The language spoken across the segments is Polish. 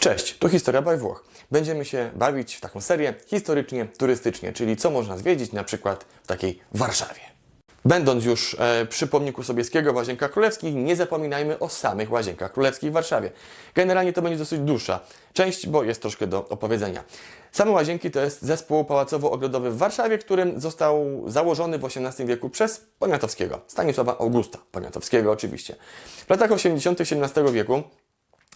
Cześć, tu Historia by Włoch. Będziemy się bawić w taką serię historycznie, turystycznie, czyli co można zwiedzić na przykład w takiej Warszawie. Będąc już e, przy pomniku Sobieskiego w Łazienkach Królewskich, nie zapominajmy o samych Łazienkach Królewskich w Warszawie. Generalnie to będzie dosyć dłuższa część, bo jest troszkę do opowiedzenia. Same Łazienki to jest zespół pałacowo-ogrodowy w Warszawie, który został założony w XVIII wieku przez Poniatowskiego, Stanisława Augusta Poniatowskiego oczywiście. W latach 80. XVII wieku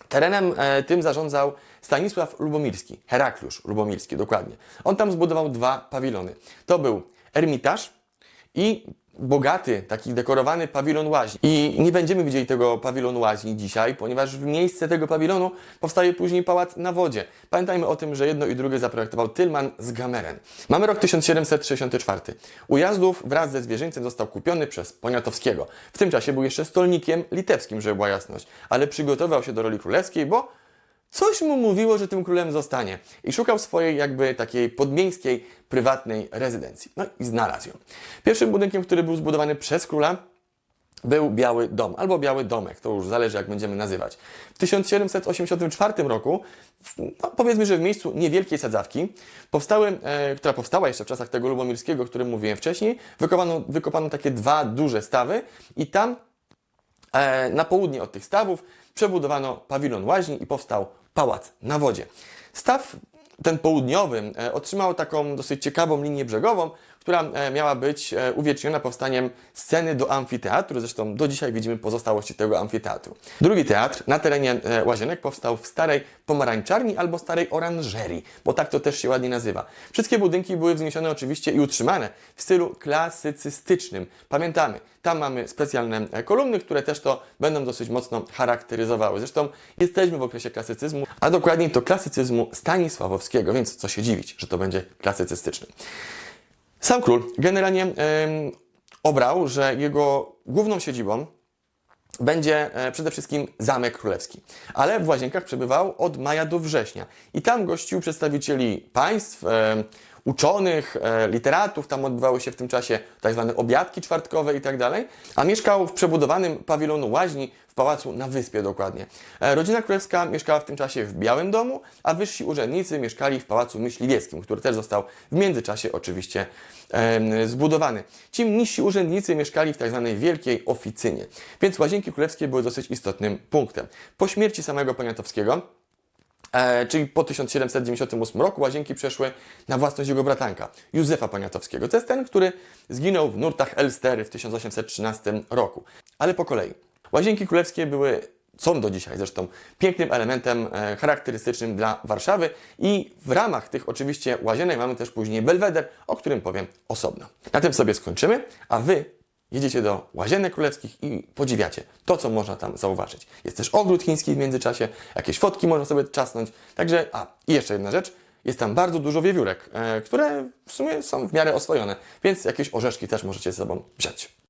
Terenem e, tym zarządzał Stanisław Lubomirski, Herakliusz Lubomirski dokładnie. On tam zbudował dwa pawilony. To był Ermitaż i bogaty, taki dekorowany pawilon łaźni. I nie będziemy widzieli tego pawilonu łaźni dzisiaj, ponieważ w miejsce tego pawilonu powstaje później pałac na wodzie. Pamiętajmy o tym, że jedno i drugie zaprojektował Tylman z Gameren. Mamy rok 1764. Ujazdów wraz ze zwierzyńcem został kupiony przez Poniatowskiego. W tym czasie był jeszcze stolnikiem litewskim, żeby była jasność, ale przygotował się do roli królewskiej, bo Coś mu mówiło, że tym królem zostanie i szukał swojej jakby takiej podmieńskiej, prywatnej rezydencji. No i znalazł ją. Pierwszym budynkiem, który był zbudowany przez króla, był Biały Dom, albo Biały Domek, to już zależy jak będziemy nazywać. W 1784 roku, no powiedzmy, że w miejscu niewielkiej sadzawki, powstały, e, która powstała jeszcze w czasach tego Lubomirskiego, o którym mówiłem wcześniej, wykopano, wykopano takie dwa duże stawy i tam E, na południe od tych stawów przebudowano pawilon łaźni i powstał pałac na wodzie. Staw ten południowy e, otrzymał taką dosyć ciekawą linię brzegową, która e, miała być e, uwieczniona powstaniem sceny do amfiteatru. Zresztą do dzisiaj widzimy pozostałości tego amfiteatru. Drugi teatr na terenie e, Łazienek powstał w starej pomarańczarni albo starej oranżerii, bo tak to też się ładnie nazywa. Wszystkie budynki były wzniesione oczywiście i utrzymane w stylu klasycystycznym. Pamiętamy, tam mamy specjalne kolumny, które też to będą dosyć mocno charakteryzowały. Zresztą jesteśmy w okresie klasycyzmu, a dokładniej to klasycyzmu stanisławowskiego, więc co się dziwić, że to będzie klasycystyczny. Sam król generalnie obrał, że jego główną siedzibą będzie e, przede wszystkim Zamek Królewski. Ale w Łazienkach przebywał od maja do września. I tam gościł przedstawicieli państw, uczonych, e, literatów. Tam odbywały się w tym czasie tak zwane obiadki czwartkowe i tak dalej. A mieszkał w przebudowanym pawilonu łaźni w pałacu na wyspie dokładnie. E, Rodzina królewska mieszkała w tym czasie w Białym Domu, a wyżsi urzędnicy mieszkali w pałacu myśliwieckim, który też został w międzyczasie oczywiście zbudowany. Ci niżsi urzędnicy mieszkali w tak zwanej wielkiej oficynie, więc łazienki królewskie były dosyć istotnym punktem. Po śmierci samego Poniatowskiego E, czyli po 1798 roku łazienki przeszły na własność jego bratanka, Józefa Poniatowskiego. To jest ten, który zginął w nurtach Elstery w 1813 roku. Ale po kolei. Łazienki królewskie były, są do dzisiaj zresztą, pięknym elementem e, charakterystycznym dla Warszawy i w ramach tych oczywiście łazienek mamy też później Belweder, o którym powiem osobno. Na tym sobie skończymy, a Wy jedziecie do Łazienek Królewskich i podziwiacie to, co można tam zauważyć. Jest też ogród chiński w międzyczasie, jakieś fotki można sobie czasnąć. Także, a i jeszcze jedna rzecz, jest tam bardzo dużo wiewiórek, e, które w sumie są w miarę oswojone, więc jakieś orzeszki też możecie ze sobą wziąć.